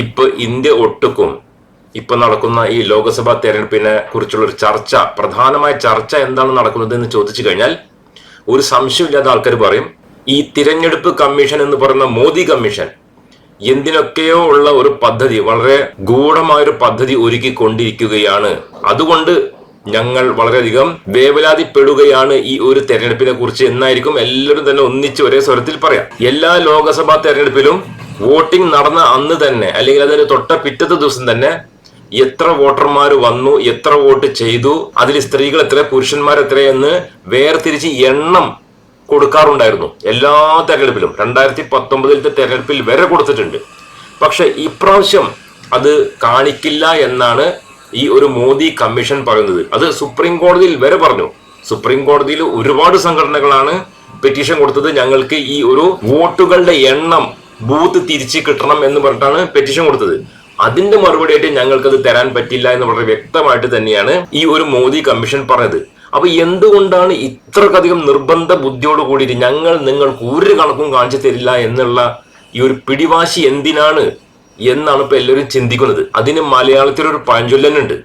ഇപ്പൊ ഇന്ത്യ ഒട്ടുക്കും. ഇപ്പൊ നടക്കുന്ന ഈ ലോക്സഭാ തെരഞ്ഞെടുപ്പിനെ കുറിച്ചുള്ള ഒരു ചർച്ച പ്രധാനമായ ചർച്ച എന്താണ് നടക്കുന്നത് എന്ന് ചോദിച്ചു കഴിഞ്ഞാൽ ഒരു സംശയമില്ലാത്ത ആൾക്കാർ പറയും ഈ തിരഞ്ഞെടുപ്പ് കമ്മീഷൻ എന്ന് പറയുന്ന മോദി കമ്മീഷൻ എന്തിനൊക്കെയോ ഉള്ള ഒരു പദ്ധതി വളരെ ഗൂഢമായ ഒരു പദ്ധതി ഒരുക്കിക്കൊണ്ടിരിക്കുകയാണ്. അതുകൊണ്ട് ഞങ്ങൾ വളരെയധികം വേവലാതിപ്പെടുകയാണ് ഈ ഒരു തെരഞ്ഞെടുപ്പിനെ കുറിച്ച് എന്നായിരിക്കും എല്ലാവരും തന്നെ ഒന്നിച്ച് ഒരേ സ്വരത്തിൽ പറയാം. എല്ലാ ലോക്സഭാ തെരഞ്ഞെടുപ്പിലും വോട്ടിംഗ് നടന്ന അന്ന് തന്നെ അല്ലെങ്കിൽ അതിന് തൊട്ട പിറ്റത്തെ ദിവസം തന്നെ എത്ര വോട്ടർമാർ വന്നു എത്ര വോട്ട് ചെയ്തു അതിൽ സ്ത്രീകൾ എത്ര പുരുഷന്മാർ എത്ര എന്ന് വേർതിരിച്ച് എണ്ണം കൊടുക്കാറുണ്ടായിരുന്നു എല്ലാ തെരഞ്ഞെടുപ്പിലും. രണ്ടായിരത്തി പത്തൊമ്പതിലത്തെ തെരഞ്ഞെടുപ്പിൽ വരെ കൊടുത്തിട്ടുണ്ട്. പക്ഷെ ഇപ്രാവശ്യം അത് കാണിക്കില്ല എന്നാണ് ഈ ഒരു മോദി കമ്മീഷൻ പറയുന്നത്. അത് സുപ്രീം കോടതിയിൽ വരെ പറഞ്ഞു. സുപ്രീം കോടതിയിൽ ഒരുപാട് സംഘടനകളാണ് പെറ്റീഷൻ കൊടുത്തത്. ഞങ്ങൾക്ക് ഈ ഒരു വോട്ടുകളുടെ എണ്ണം ബൂത്ത് തിരിച്ച് കിട്ടണം എന്ന് പറഞ്ഞിട്ടാണ് പെറ്റീഷൻ കൊടുത്തത്. അതിന്റെ മറുപടിയായിട്ട് ഞങ്ങൾക്കത് തരാൻ പറ്റില്ല എന്ന് വളരെ വ്യക്തമായിട്ട് തന്നെയാണ് ഈ ഒരു മോദി കമ്മീഷൻ പറഞ്ഞത്. അപ്പൊ എന്തുകൊണ്ടാണ് ഇത്രക്കധികം നിർബന്ധ ബുദ്ധിയോട് കൂടിയിട്ട് ഞങ്ങൾ നിങ്ങൾക്ക് ഒരു കണക്കും കാണിച്ചു തരില്ല എന്നുള്ള ഈ ഒരു പിടിവാശി എന്തിനാണ് എന്നാണ് ഇപ്പൊ എല്ലാവരും ചിന്തിക്കുന്നത്. അതിന് മലയാളത്തിൽ ഒരു പഴഞ്ചൊല്ലനുണ്ട്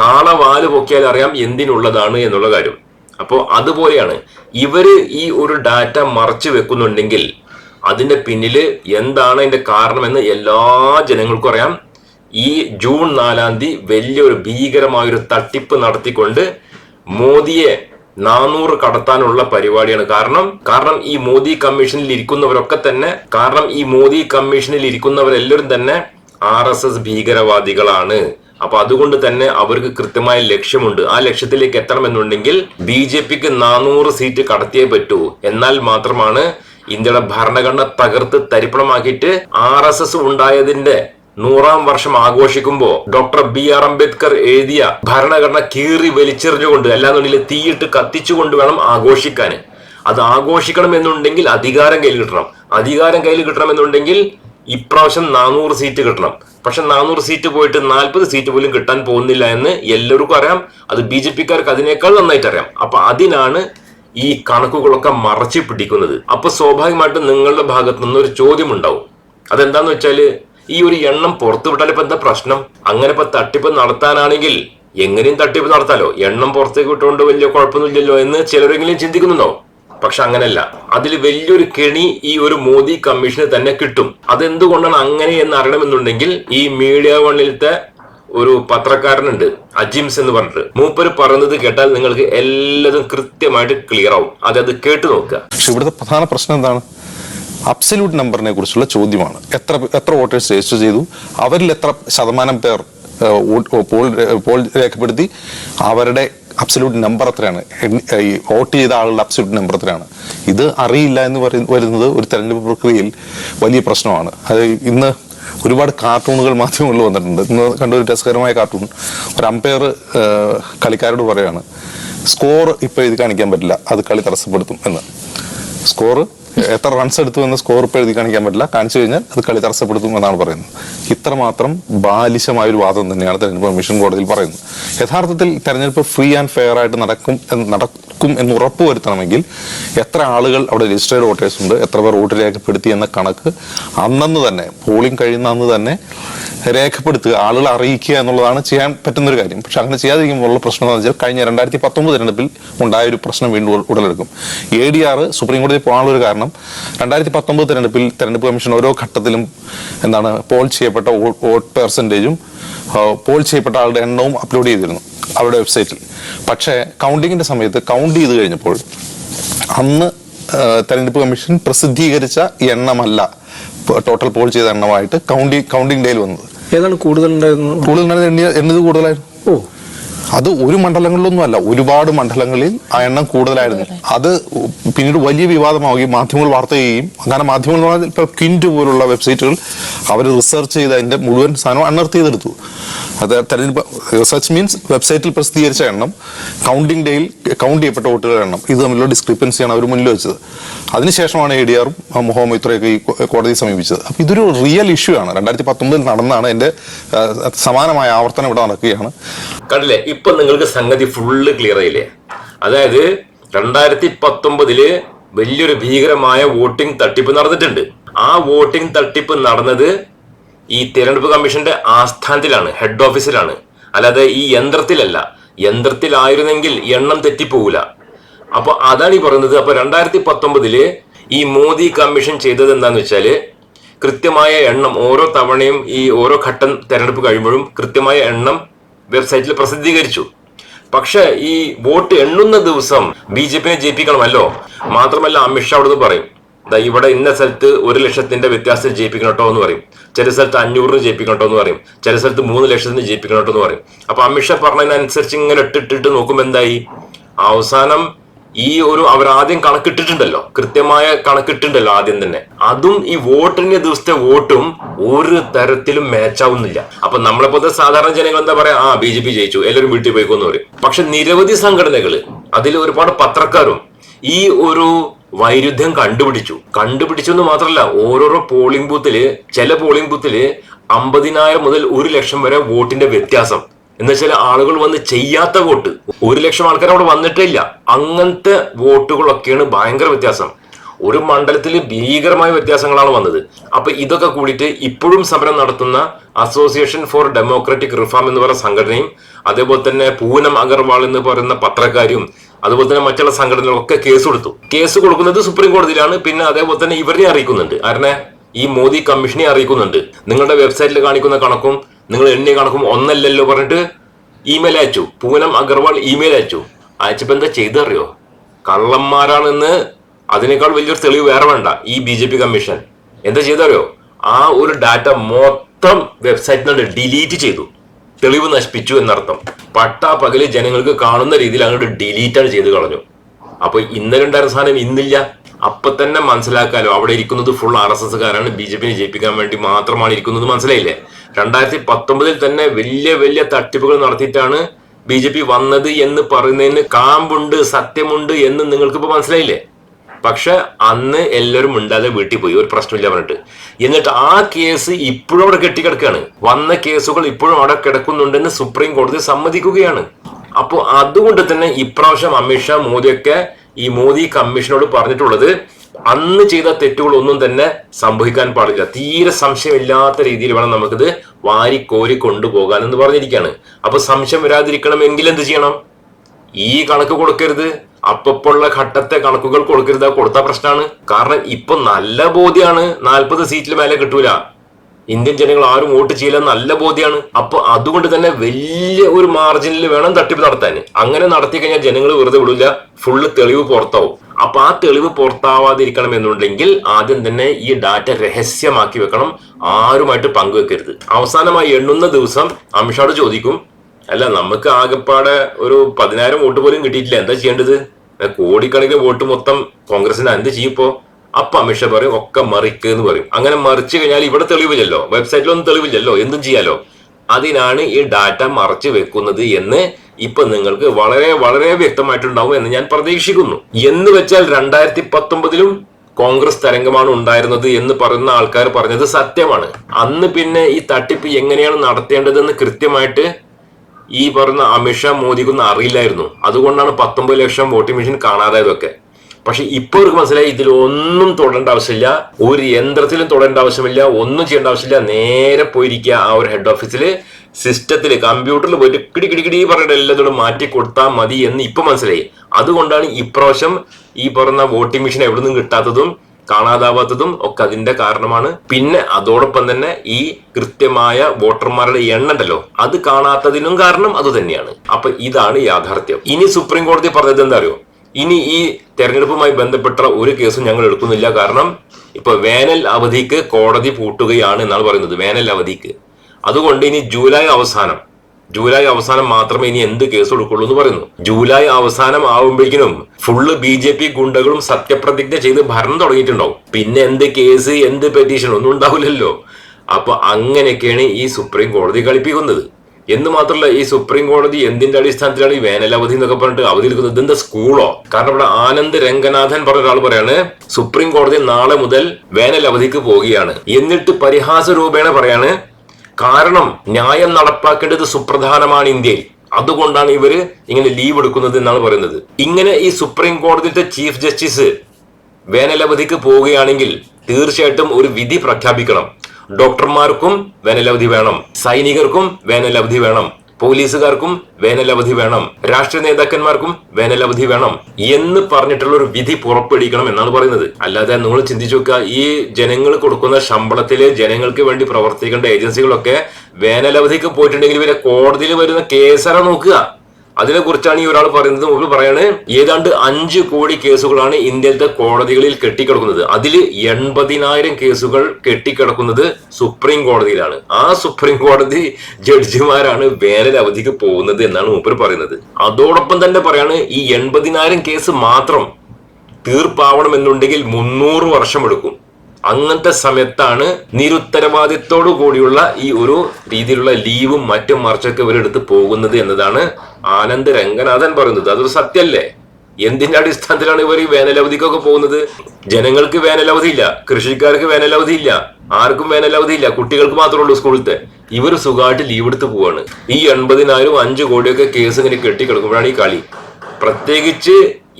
കാള വാൽ പൊക്കിയാൽ അറിയാം എന്തിനുള്ളതാണ് എന്നുള്ള കാര്യം. അപ്പോൾ അതുപോലെയാണ് ഇവർ ഈ ഒരു ഡാറ്റ മറച്ചു വെക്കുന്നുണ്ടെങ്കിൽ അതിന്റെ പിന്നിൽ എന്താണ് അതിന്റെ കാരണമെന്ന് എല്ലാ ജനങ്ങൾക്കും അറിയാം. ഈ ജൂൺ നാലാം തീയതി വലിയൊരു ഭീകരമായ ഒരു തട്ടിപ്പ് നടത്തിക്കൊണ്ട് മോദിയെ നാനൂറ് കടത്താനുള്ള പരിപാടിയാണ് കാരണം. കാരണം ഈ മോദി കമ്മീഷനിൽ ഇരിക്കുന്നവരൊക്കെ തന്നെ കാരണം ഈ മോദി കമ്മീഷനിൽ ഇരിക്കുന്നവരെല്ലാവരും തന്നെ ആർ എസ് എസ് ഭീകരവാദികളാണ്. അപ്പൊ അതുകൊണ്ട് തന്നെ അവർക്ക് കൃത്യമായ ലക്ഷ്യമുണ്ട്. ആ ലക്ഷ്യത്തിലേക്ക് എത്തണമെന്നുണ്ടെങ്കിൽ ബി ജെ പിക്ക് നാനൂറ് സീറ്റ് കടത്തിയേ പറ്റൂ. എന്നാൽ മാത്രമാണ് ഇന്ത്യയുടെ ഭരണഘടന തകർത്ത് തരിപ്പണമാക്കിയിട്ട് ആർ എസ് എസ് ഉണ്ടായതിന്റെ നൂറാം വർഷം ആഘോഷിക്കുമ്പോൾ ഡോക്ടർ ബി ആർ അംബേദ്കർ എഴുതിയ ഭരണഘടന കീറി വലിച്ചെറിഞ്ഞുകൊണ്ട് അല്ലാന്നുണ്ടെങ്കിൽ തീയിട്ട് കത്തിച്ചുകൊണ്ട് വേണം ആഘോഷിക്കാൻ അത് ആഘോഷിക്കണം എന്നുണ്ടെങ്കിൽ അധികാരം കയ്യിൽ കിട്ടണം അധികാരം കയ്യിൽ കിട്ടണം എന്നുണ്ടെങ്കിൽ ഇപ്രാവശ്യം നാനൂറ് സീറ്റ് കിട്ടണം. പക്ഷെ നാനൂറ് സീറ്റ് പോയിട്ട് നാൽപ്പത് സീറ്റ് പോലും കിട്ടാൻ പോകുന്നില്ല എന്ന് എല്ലാവർക്കും അറിയാം. അത് ബി ജെ പിക്കാർക്ക് അതിനേക്കാൾ നന്നായിട്ട് അറിയാം അപ്പൊ അതിനാണ് ഈ കണക്കുകളൊക്കെ മറച്ചു പിടിക്കുന്നത്. അപ്പൊ സ്വാഭാവികമായിട്ടും നിങ്ങളുടെ ഭാഗത്തു നിന്ന് ഒരു ചോദ്യം ഉണ്ടാവും അതെന്താന്ന് വെച്ചാൽ ഈ ഒരു എണ്ണം പുറത്തു വിട്ടാൽ ഇപ്പൊ എന്താ പ്രശ്നം? അങ്ങനെ ഇപ്പൊ തട്ടിപ്പ് നടത്താനാണെങ്കിൽ എങ്ങനെയും തട്ടിപ്പ് നടത്താലോ? എണ്ണം പുറത്തേക്ക് വിട്ടുകൊണ്ട് വലിയ കുഴപ്പമൊന്നുമില്ലല്ലോ എന്ന് ചിലരെങ്കിലും ചിന്തിക്കുന്നുണ്ടോ? പക്ഷെ അങ്ങനല്ല. അതിൽ വലിയൊരു കെണി ഈ ഒരു മോദി കമ്മീഷന് തന്നെ കിട്ടും. അതെന്തുകൊണ്ടാണ് അങ്ങനെ എന്ന് അറിയണമെന്നുണ്ടെങ്കിൽ ഈ മീഡിയ വണ്ണിലത്തെ ഒരു പത്രക്കാരനുണ്ട് അജിംസ് എന്ന് പറഞ്ഞിട്ട്. മൂപ്പര് പറയുന്നത് കേട്ടാൽ നിങ്ങൾക്ക് എല്ലാതും കൃത്യമായിട്ട് ക്ലിയർ ആവും. അതായത് കേട്ട് നോക്കുക. പക്ഷെ ഇവിടുത്തെ പ്രധാന പ്രശ്നം എന്താണ്? അബ്സല്യൂട്ട് നമ്പറിനെ കുറിച്ചുള്ള ചോദ്യമാണ്. എത്ര എത്ര വോട്ടേഴ്സ് രജിസ്റ്റർ ചെയ്തു? അവരിൽ എത്ര ശതമാനം പേർ പോൾ പോൾ രേഖപ്പെടുത്തി? അവരുടെ അബ്സല്യൂട്ട് നമ്പർ എത്രയാണ്? ഈ വോട്ട് ചെയ്ത ആളുടെ അബ്സല്യൂട്ട് നമ്പർ എത്രയാണ്? ഇത് അറിയില്ല എന്ന് പറയുന്ന വരുന്നത് ഒരു തെരഞ്ഞെടുപ്പ് പ്രക്രിയയിൽ വലിയ പ്രശ്നമാണ്. അത് ഇന്ന് ഒരുപാട് കാർട്ടൂണുകൾ മാധ്യമങ്ങളിൽ വന്നിട്ടുണ്ട്. ഇന്ന് കണ്ട ഒരു രസകരമായ കാർട്ടൂൺ. ഒരു അമ്പയർ കളിക്കാരോട് പറയാണ് സ്കോർ ഇപ്പോൾ ഇത് കാണിക്കാൻ പറ്റില്ല. അത് കളി തടസ്സപ്പെടുത്തും എന്ന്. സ്കോർ എത്ര റൺസ് എടുത്തു എന്ന് സ്കോർ ഇപ്പോൾ എഴുതി കാണിക്കാൻ പറ്റില്ല. കാണിച്ചു കഴിഞ്ഞാൽ അത് കളി തടസ്സപ്പെടുത്തും എന്നാണ് പറയുന്നത്. ഇത്രമാത്രം ബാലിശമായ ഒരു വാദം തന്നെയാണ് തെരഞ്ഞെടുപ്പ് കമ്മീഷൻ കോടതിയിൽ പറയുന്നത്. യഥാർത്ഥത്തിൽ തെരഞ്ഞെടുപ്പ് ഫ്രീ ആൻഡ് ഫെയർ ആയിട്ട് നടക്കും നടക്കും എന്ന് ഉറപ്പ് വരുത്തണമെങ്കിൽ എത്ര ആളുകൾ അവിടെ രജിസ്റ്റേർഡ് വോട്ടേഴ്സ് ഉണ്ട് എത്ര പേർ വോട്ട് രേഖപ്പെടുത്തി എന്ന കണക്ക് അന്നന്ന് തന്നെ പോളിംഗ് കഴിയുന്ന അന്ന് തന്നെ രേഖപ്പെടുത്തുക ആളുകളെ അറിയിക്കുക എന്നുള്ളതാണ് ചെയ്യാൻ പറ്റുന്ന ഒരു കാര്യം. പക്ഷെ അങ്ങനെ ചെയ്യാതിരിക്കുമ്പോൾ ഉള്ള പ്രശ്നം എന്താണെന്ന് വെച്ചാൽ കഴിഞ്ഞ രണ്ടായിരത്തി പത്തൊമ്പത് തെരഞ്ഞെടുപ്പിൽ ഉണ്ടായ ഒരു പ്രശ്നം വീണ്ടും ഉടലെടുക്കും. എ ഡി ആർ സുപ്രീം കോടതി പോകാനുള്ള ഒരു കാരണം രണ്ടായിരത്തി പത്തൊമ്പത് തെരഞ്ഞെടുപ്പിൽ തെരഞ്ഞെടുപ്പ് കമ്മീഷൻ ഓരോ ഘട്ടത്തിലും എന്താണ് പോൾ ചെയ്യപ്പെട്ട വോട്ട് പെർസെന്റേജും പോൾ ചെയ്യപ്പെട്ട ആളുടെ എണ്ണവും അപ്ലോഡ് ചെയ്തിരുന്നു അവരുടെ വെബ്സൈറ്റിൽ. പക്ഷേ കൗണ്ടിങ്ങിന്റെ സമയത്ത് കൗണ്ട് ചെയ്ത് കഴിഞ്ഞപ്പോൾ അന്ന് തെരഞ്ഞെടുപ്പ് കമ്മീഷൻ പ്രസിദ്ധീകരിച്ച എണ്ണമല്ല ടോട്ടൽ പോൾ ചെയ്ത എണ്ണമായിട്ട് കൗണ്ടി കൗണ്ടിങ് ഡേയിൽ വന്നത്. ഏതാണ് കൂടുതൽ കൂടുതൽ എണ്ണത് കൂടുതലായിരുന്നു. ഓ. അത് ഒരു മണ്ഡലങ്ങളിലൊന്നും അല്ല ഒരുപാട് മണ്ഡലങ്ങളിൽ ആ എണ്ണം കൂടുതലായിരുന്നു. അത് പിന്നീട് വലിയ വിവാദമാവുകയും മാധ്യമങ്ങൾ വാർത്ത ചെയ്യുകയും അങ്ങനെ മാധ്യമങ്ങൾ പറഞ്ഞാൽ ഇപ്പോൾ കിൻഡ് പോലുള്ള വെബ്സൈറ്റുകൾ അവർ റിസർച്ച് ചെയ്ത് അതിന്റെ മുഴുവൻ സാധനം അണർത്തി ചെയ്തെടുത്തു. അത് തെരഞ്ഞെടുപ്പ് റിസർച്ച് മീൻസ് വെബ്സൈറ്റിൽ പ്രസിദ്ധീകരിച്ച എണ്ണം കൗണ്ടിങ് ഡേയിൽ കൗണ്ട് ചെയ്യപ്പെട്ട വോട്ടുകളുടെ എണ്ണം ഇത് തമ്മിലുള്ള ഡിസ്ക്രിപ്പൻസിയാണ് അവർ മുന്നിൽ വെച്ചത്. അതിനുശേഷമാണ് എ ഡി ആറും മുഹമ്മദ് മിത്രയൊക്കെ ഈ കോടതിയെ സമീപിച്ചത്. അപ്പോൾ ഇതൊരു റിയൽ ഇഷ്യൂ ആണ്. രണ്ടായിരത്തി പത്തൊമ്പതിൽ നടന്നാണ് എന്റെ സമാനമായ ആവർത്തനം ഇവിടെ നടക്കുകയാണ്. കണ്ടില്ലേ? ഇപ്പൊ നിങ്ങൾക്ക് സംഗതി ഫുള്ള് ക്ലിയർ ആയില്ലേ? അതായത് രണ്ടായിരത്തി പത്തൊമ്പതിൽ വലിയൊരു ഭീകരമായ വോട്ടിംഗ് തട്ടിപ്പ് നടന്നിട്ടുണ്ട്. ആ വോട്ടിംഗ് തട്ടിപ്പ് നടന്നത് ഈ തിരഞ്ഞെടുപ്പ് കമ്മീഷന്റെ ആസ്ഥാനത്തിലാണ് ഹെഡ് ഓഫീസിലാണ് അല്ലാതെ ഈ യന്ത്രത്തിലല്ല. യന്ത്രത്തിലായിരുന്നെങ്കിൽ എണ്ണം തെറ്റിപ്പോവില്ല അപ്പൊ അതാണ് ഈ പറയുന്നത്. അപ്പൊ രണ്ടായിരത്തി പത്തൊമ്പതിൽ ഈ മോദി കമ്മീഷൻ ചെയ്തത് എന്താന്ന് വെച്ചാൽ കൃത്യമായ എണ്ണം ഓരോ തവണയും ഈ ഓരോ ഘട്ടം തെരഞ്ഞെടുപ്പ് കഴിയുമ്പോഴും കൃത്യമായ എണ്ണം വെബ്സൈറ്റിൽ പ്രസിദ്ധീകരിച്ചു. പക്ഷെ ഈ വോട്ട് എണ്ണുന്ന ദിവസം ബി ജെ പിനെ ജയിപ്പിക്കണമല്ലോ? മാത്രമല്ല അമിത്ഷാ അവിടുന്ന് പറയും ഇവിടെ ഇന്ന സ്ഥലത്ത് ഒരു ലക്ഷത്തിന്റെ വ്യത്യാസത്തിൽ ജയിപ്പിക്കണം കേട്ടോ എന്ന് പറയും. ചില സ്ഥലത്ത് അഞ്ഞൂറിന് ജയിപ്പിക്കണം കേട്ടോ എന്ന് പറയും. ചില സ്ഥലത്ത് മൂന്ന് ലക്ഷത്തിന് ജയിപ്പിക്കണം കേട്ടോ എന്ന് പറയും. അപ്പൊ അമിത്ഷാ പറഞ്ഞതിനനുസരിച്ച് ഇങ്ങനെ ഇട്ടിട്ടിട്ട് നോക്കുമ്പോ എന്തായി? അവസാനം ഈ ഒരു അവർ ആദ്യം കണക്കിട്ടിട്ടുണ്ടല്ലോ. കൃത്യമായ കണക്കിട്ടുണ്ടല്ലോ ആദ്യം തന്നെ. അതും ഈ വോട്ടിന്റെ ദിവസത്തെ വോട്ടും ഒരു തരത്തിലും മാച്ചാവുന്നില്ല അപ്പൊ നമ്മളെ പോലത്തെ സാധാരണ ജനങ്ങൾ എന്താ പറയാ? ആ ബി ജെ പി ജയിച്ചു. എല്ലാവരും വീട്ടിൽ പോയിക്കൊന്നു പറയും പക്ഷെ നിരവധി സംഘടനകൾ അതിൽ ഒരുപാട് പത്രക്കാരും ഈ ഒരു വൈരുദ്ധ്യം കണ്ടുപിടിച്ചു. കണ്ടുപിടിച്ചു എന്ന് മാത്രമല്ല ഓരോരോ പോളിംഗ് ബൂത്തിൽ ചില പോളിംഗ് ബൂത്തിൽ അമ്പതിനായിരം മുതൽ ഒരു ലക്ഷം വരെ വോട്ടിന്റെ വ്യത്യാസം. എന്ന് വെച്ചാൽ ആളുകൾ വന്ന് ചെയ്യാത്ത വോട്ട്. ഒരു ലക്ഷം ആൾക്കാർ അവിടെ വന്നിട്ടേ ഇല്ല അങ്ങനത്തെ വോട്ടുകളൊക്കെയാണ് ഭയങ്കര വ്യത്യാസം. ഒരു മണ്ഡലത്തിൽ ഭീകരമായ വ്യത്യാസങ്ങളാണ് വന്നത്. അപ്പൊ ഇതൊക്കെ കൂടിയിട്ട് ഇപ്പോഴും സമരം നടത്തുന്ന അസോസിയേഷൻ ഫോർ ഡെമോക്രാറ്റിക് റിഫോം എന്ന് പറയുന്ന സംഘടനയും അതേപോലെ തന്നെ പൂനം അഗർവാൾ എന്ന് പറയുന്ന പത്രക്കാരും അതുപോലെ തന്നെ മറ്റുള്ള സംഘടനകളൊക്കെ കേസ് കൊടുത്തു. കേസ് കൊടുക്കുന്നത് സുപ്രീം കോടതിയിലാണ് പിന്നെ അതേപോലെ തന്നെ ഇവരെ അറിയിക്കുന്നുണ്ട്. ആരനെ ഈ മോദി കമ്മീഷനെ അറിയിക്കുന്നുണ്ട്. നിങ്ങളുടെ വെബ്സൈറ്റിൽ കാണിക്കുന്ന കണക്കും നിങ്ങൾ എണ്ണി കണക്കും ഒന്നല്ലല്ലോ പറഞ്ഞിട്ട് ഇമെയിൽ അയച്ചു. പൂനം അഗർവാൾ ഇമെയിൽ അയച്ചു. അയച്ചപ്പോ എന്താ ചെയ്തറിയോ? കള്ളന്മാരാണെന്ന് അതിനേക്കാൾ വലിയൊരു തെളിവ് വേറെ വേണ്ട. ഈ ബി ജെ പി കമ്മീഷൻ. എന്താ ചെയ്തറിയോ? ആ ഒരു ഡാറ്റ മൊത്തം വെബ്സൈറ്റിൽ നിന്ന് ഡിലീറ്റ് ചെയ്തു. തെളിവ് നശിപ്പിച്ചു എന്നർത്ഥം. പട്ടാ പകൽ ജനങ്ങൾക്ക് കാണുന്ന രീതിയിൽ അങ്ങോട്ട് ഡിലീറ്റാണ് ചെയ്ത് കളഞ്ഞു. അപ്പൊ ഇന്നലെ ഉണ്ടായിരുന്ന സാധനം ഇന്നില്ല. അപ്പൊ തന്നെ മനസ്സിലാക്കാലോ. അവിടെ ഇരിക്കുന്നത് ഫുൾ ആർ എസ് എസ്കാരാണ് ബി ജെ പിനെ ജയിപ്പിക്കാൻ വേണ്ടി മാത്രമാണ് ഇരിക്കുന്നത് മനസ്സിലായില്ലേ? രണ്ടായിരത്തി പത്തൊമ്പതിൽ തന്നെ വലിയ വലിയ തട്ടിപ്പുകൾ നടത്തിയിട്ടാണ് ബി ജെ പി വന്നത് എന്ന് പറയുന്നതിന് കാമ്പുണ്ട് സത്യമുണ്ട് എന്ന് നിങ്ങൾക്ക് ഇപ്പൊ മനസ്സിലായില്ലേ? പക്ഷെ അന്ന് എല്ലാവരും മിണ്ടാതെ വീട്ടിൽ പോയി. ഒരു പ്രശ്നമില്ല പറഞ്ഞിട്ട്. എന്നിട്ട് ആ കേസ് ഇപ്പോഴും അവിടെ കെട്ടിക്കിടക്കുകയാണ് വന്ന കേസുകൾ ഇപ്പോഴും അവിടെ കിടക്കുന്നുണ്ടെന്ന് സുപ്രീം കോടതി സമ്മതിക്കുകയാണ്. അപ്പോൾ അതുകൊണ്ട് തന്നെ ഇപ്രാവശ്യം അമിത്ഷാ മോദിയൊക്കെ ഈ മോദി കമ്മീഷനോട് പറഞ്ഞിട്ടുള്ളത് അന്ന് ചെയ്ത തെറ്റുകളൊന്നും തന്നെ സംഭവിക്കാൻ പാടില്ല. തീരെ സംശയമില്ലാത്ത രീതിയിൽ വേണം നമുക്കിത് വാരിക്കോരി കൊണ്ടുപോകാൻ എന്ന് പറഞ്ഞിരിക്കുകയാണ് അപ്പൊ സംശയം വരാതിരിക്കണം എങ്കിൽ എന്ത് ചെയ്യണം? ഈ കണക്ക് കൊടുക്കരുത്. അപ്പപ്പുള്ള ഘട്ടത്തെ കണക്കുകൾ കൊടുക്കരുത്. കൊടുത്ത പ്രശ്നമാണ്. കാരണം ഇപ്പൊ നല്ല ബോധ്യമാണ് നാൽപ്പത് സീറ്റിൽ മേലെ കിട്ടൂല. ഇന്ത്യൻ ജനങ്ങൾ ആരും വോട്ട് ചെയ്യില്ല നല്ല ബോധ്യമാണ് അപ്പൊ അതുകൊണ്ട് തന്നെ വലിയ ഒരു മാർജിനിൽ വേണം തട്ടിപ്പ് നടത്താൻ. അങ്ങനെ നടത്തി കഴിഞ്ഞാൽ ജനങ്ങൾ വെറുതെ വിടില്ല ഫുള്ള് തെളിവ് പുറത്താവും. അപ്പൊ ആ തെളിവ് പുറത്താവാതിരിക്കണം എന്നുണ്ടെങ്കിൽ ആദ്യം തന്നെ ഈ ഡാറ്റ രഹസ്യമാക്കി വെക്കണം. ആരുമായിട്ട് പങ്കുവെക്കരുത്. അവസാനമായി എണ്ണുന്ന ദിവസം അമിഷാട് ചോദിക്കും അല്ല നമുക്ക് ആകെപ്പാടെ ഒരു പതിനായിരം വോട്ട് പോലും കിട്ടിയിട്ടില്ല. എന്താ ചെയ്യേണ്ടത്? കോടിക്കണക്കിന് വോട്ട് മൊത്തം കോൺഗ്രസിന് എന്ത് ചെയ്യിപ്പോ അപ്പൊ അമിത്ഷാ പറയും ഒക്കെ മറിക്ക് എന്ന് പറയും. അങ്ങനെ മറിച്ചു കഴിഞ്ഞാൽ ഇവിടെ തെളിവില്ലല്ലോ. വെബ്സൈറ്റിലൊന്നും തെളിവില്ലല്ലോ. എന്തും ചെയ്യാലോ. അതിനാണ് ഈ ഡാറ്റ മറച്ചു വെക്കുന്നത് എന്ന് ഇപ്പൊ നിങ്ങൾക്ക് വളരെ വളരെ വ്യക്തമായിട്ടുണ്ടാവും എന്ന് ഞാൻ പ്രതീക്ഷിക്കുന്നു. എന്ന് വെച്ചാൽ രണ്ടായിരത്തി പത്തൊമ്പതിലും കോൺഗ്രസ് തരംഗമാണ് ഉണ്ടായിരുന്നത് എന്ന് പറയുന്ന ആൾക്കാർ പറഞ്ഞത് സത്യമാണ്. അന്ന് പിന്നെ ഈ തട്ടിപ്പ് എങ്ങനെയാണ് നടത്തേണ്ടതെന്ന് കൃത്യമായിട്ട് ഈ പറഞ്ഞ അമിത്ഷാ മോദിക്കൊന്നും അറിയില്ലായിരുന്നു. അതുകൊണ്ടാണ് പത്തൊമ്പത് ലക്ഷം വോട്ടിംഗ് മെഷീൻ കാണാതായതൊക്കെ. പക്ഷെ ഇപ്പൊ അവർക്ക് മനസ്സിലായി ഇതിൽ ഒന്നും തൊടേണ്ട ആവശ്യമില്ല. ഒരു യന്ത്രത്തിലും തൊടേണ്ട ആവശ്യമില്ല. ഒന്നും ചെയ്യേണ്ട ആവശ്യമില്ല. നേരെ പോയിരിക്കുക ആ ഒരു ഹെഡ് ഓഫീസിൽ സിസ്റ്റത്തിൽ കമ്പ്യൂട്ടറിൽ പോയിട്ട് കിടി കിടി കിടി പറഞ്ഞിട്ട് എല്ലാത്തോടും മാറ്റി കൊടുത്താൽ മതി എന്ന് ഇപ്പൊ മനസ്സിലായി. അതുകൊണ്ടാണ് ഇപ്രാവശ്യം ഈ പറഞ്ഞ വോട്ടിംഗ് മെഷീൻ എവിടെ നിന്നും കിട്ടാത്തതും കാണാതാവാത്തതും ഒക്കെ അതിന്റെ കാരണമാണ്. പിന്നെ അതോടൊപ്പം തന്നെ ഈ കൃത്യമായ വോട്ടർമാരുടെ എണ്ണം ഉണ്ടല്ലോ അത് കാണാത്തതിനും കാരണം അത് തന്നെയാണ്. അപ്പൊ ഇതാണ് യാഥാർത്ഥ്യം. ഇനി സുപ്രീം കോടതി പറഞ്ഞത് എന്താ അറിയോ? ഇനി ഈ തെരഞ്ഞെടുപ്പുമായി ബന്ധപ്പെട്ട ഒരു കേസും ഞങ്ങൾ എടുക്കുന്നില്ല. കാരണം ഇപ്പൊ വേനൽ അവധിക്ക് കോടതി പൂട്ടുകയാണ് എന്നാണ് പറയുന്നത് വേനൽ അവധിക്ക്. അതുകൊണ്ട് ഇനി ജൂലൈ അവസാനം ജൂലൈ അവസാനം മാത്രമേ ഇനി എന്ത് കേസ് കൊടുക്കുള്ളൂ എന്ന് പറയുന്നു. ജൂലൈ അവസാനം ആവുമ്പോഴേക്കിനും ഫുള്ള് ബി ജെ പി ഗുണ്ടകളും സത്യപ്രതിജ്ഞ ചെയ്ത് ഭരണം തുടങ്ങിയിട്ടുണ്ടാവും. പിന്നെ എന്ത് കേസ് എന്ത് പെറ്റീഷൻ ഒന്നും ഉണ്ടാവില്ലല്ലോ. അപ്പൊ അങ്ങനെയൊക്കെയാണ് ഈ സുപ്രീം കോടതി കളിപ്പിക്കുന്നത്. എന്ന് മാത്രമല്ല ഈ സുപ്രീം കോടതി എന്തിന്റെ അടിസ്ഥാനത്തിലാണ് ഈ വേനലവധി എന്നൊക്കെ പറഞ്ഞിട്ട് അവധി എടുക്കുന്നത്? ഇതെന്താ സ്കൂളോ? കാരണം ഇവിടെ ആനന്ദ് രംഗനാഥൻ പറഞ്ഞ ഒരാൾ പറയാണ് സുപ്രീം കോടതി നാളെ മുതൽ വേനലവധിക്ക് പോവുകയാണ്. എന്നിട്ട് പരിഹാസ രൂപേണ പറയാണ് കാരണം ന്യായം നടപ്പാക്കേണ്ടത് സുപ്രധാനമാണ് ഇന്ത്യയിൽ. അതുകൊണ്ടാണ് ഇവർ ഇങ്ങനെ ലീവ് എടുക്കുന്നത് എന്നാണ് പറയുന്നത്. ഇങ്ങനെ ഈ സുപ്രീം കോടതിയുടെ ചീഫ് ജസ്റ്റിസ് വേനലവധിക്ക് പോവുകയാണെങ്കിൽ തീർച്ചയായിട്ടും ഒരു വിധി പ്രഖ്യാപിക്കണം. ഡോക്ടർമാർക്കും വേനലവധി വേണം. സൈനികർക്കും വേനലവധി വേണം. പോലീസുകാർക്കും വേനലവധി വേണം. രാഷ്ട്രീയ നേതാക്കന്മാർക്കും വേനലവധി വേണം എന്ന് പറഞ്ഞിട്ടുള്ള ഒരു വിധി പുറപ്പെടുവിക്കണം എന്നാണ് പറയുന്നത്. അല്ലാതെ നിങ്ങൾ ചിന്തിച്ചു നോക്കുക ഈ ജനങ്ങൾ കൊടുക്കുന്ന ശമ്പളത്തിൽ ജനങ്ങൾക്ക് വേണ്ടി പ്രവർത്തിക്കേണ്ട ഏജൻസികളൊക്കെ വേനലവധിക്ക് പോയിട്ടുണ്ടെങ്കിൽ ഇവരെ കോടതിയിൽ വരുന്ന കേസറ നോക്കുക. അതിനെ കുറിച്ചാണ് ഈ ഒരാൾ പറയുന്നത്. മുമ്പ് പറയാണ് ഏതാണ്ട് അഞ്ച് കോടി കേസുകളാണ് ഇന്ത്യയിലത്തെ കോടതികളിൽ കെട്ടിക്കിടക്കുന്നത്. അതിൽ എൺപതിനായിരം കേസുകൾ കെട്ടിക്കിടക്കുന്നത് സുപ്രീം കോടതിയിലാണ്. ആ സുപ്രീം കോടതി ജഡ്ജിമാരാണ് വേനൽ അവധിക്ക് പോകുന്നത് എന്നാണ് മൂപ്പർ പറയുന്നത്. അതോടൊപ്പം തന്നെ പറയാണ് ഈ എൺപതിനായിരം കേസ് മാത്രം തീർപ്പാവണമെന്നുണ്ടെങ്കിൽ മുന്നൂറ് വർഷം എടുക്കും അങ്ങനത്തെ സമയത്താണ് നിരുത്തരവാദിത്തോടു കൂടിയുള്ള ഈ ഒരു രീതിയിലുള്ള ലീവും മറ്റും മറിച്ചൊക്കെ ഇവരെടുത്ത് പോകുന്നത് എന്നതാണ് ആനന്ദ് രംഗനാഥൻ പറയുന്നത്. അതൊരു സത്യല്ലേ എന്തിന്റെ അടിസ്ഥാനത്തിലാണ് ഇവർ ഈ വേനലവധിക്കൊക്കെ പോകുന്നത്? ജനങ്ങൾക്ക് വേനലവധി ഇല്ല കൃഷിക്കാർക്ക് വേനലവധി ഇല്ല ആർക്കും വേനലവധി ഇല്ല കുട്ടികൾക്ക് മാത്രമേ ഉള്ളൂ സ്കൂളിലത്തെ. ഇവർ സുഖമായിട്ട് ലീവ് എടുത്ത് പോവാണ്. ഈ എൺപതിനായിരം അഞ്ചു കോടിയൊക്കെ കേസ് ഇങ്ങനെ കെട്ടിക്കിടക്കുമ്പോഴാണ് ഈ കളി. പ്രത്യേകിച്ച്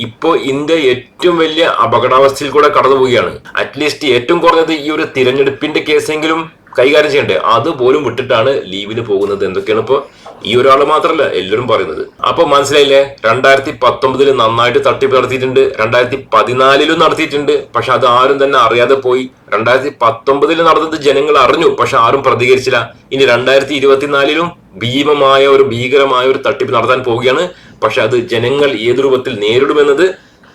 ഇപ്പോ ഇന്ത്യ ഏറ്റവും വലിയ അപകടാവസ്ഥയിൽ കൂടെ കടന്നു പോവുകയാണ്. അറ്റ്ലീസ്റ്റ് ഏറ്റവും കുറഞ്ഞത് ഈ ഒരു തിരഞ്ഞെടുപ്പിന്റെ കേസെങ്കിലും കൈകാര്യം ചെയ്യണ്ടേ? അതുപോലും വിട്ടിട്ടാണ് ലീവിന് പോകുന്നത്. എന്തൊക്കെയാണ് ഇപ്പോ ഈ ഒരാൾ മാത്രമല്ല എല്ലാവരും പറയുന്നത്. അപ്പൊ മനസ്സിലായില്ലേ? രണ്ടായിരത്തി പത്തൊമ്പതിൽ നന്നായിട്ട് തട്ടിപ്പ് നടത്തിയിട്ടുണ്ട് രണ്ടായിരത്തി പതിനാലിലും നടത്തിയിട്ടുണ്ട് പക്ഷെ അത് ആരും തന്നെ അറിയാതെ പോയി. രണ്ടായിരത്തി പത്തൊമ്പതിൽ നടന്നത് ജനങ്ങൾ അറിഞ്ഞു പക്ഷെ ആരും പ്രതികരിച്ചില്ല. ഇനി രണ്ടായിരത്തി ഇരുപത്തിനാലിലും ഭീമമായ ഒരു ഭീകരമായ ഒരു തട്ടിപ്പ് നടത്താൻ പോവുകയാണ്. പക്ഷെ അത് ജനങ്ങൾ ഏത് രൂപത്തിൽ നേരിടുമെന്നത്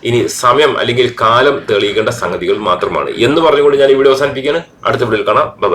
ഇനി സമയം അല്ലെങ്കിൽ കാലം തെളിയിക്കേണ്ട സംഗതികൾ മാത്രമാണ്. എന്ന് പറഞ്ഞുകൊണ്ട് ഞാൻ വീഡിയോ അവസാനിപ്പിക്കുകയാണ്. അടുത്ത വീഡിയോയിൽ കാണാം. ബൈ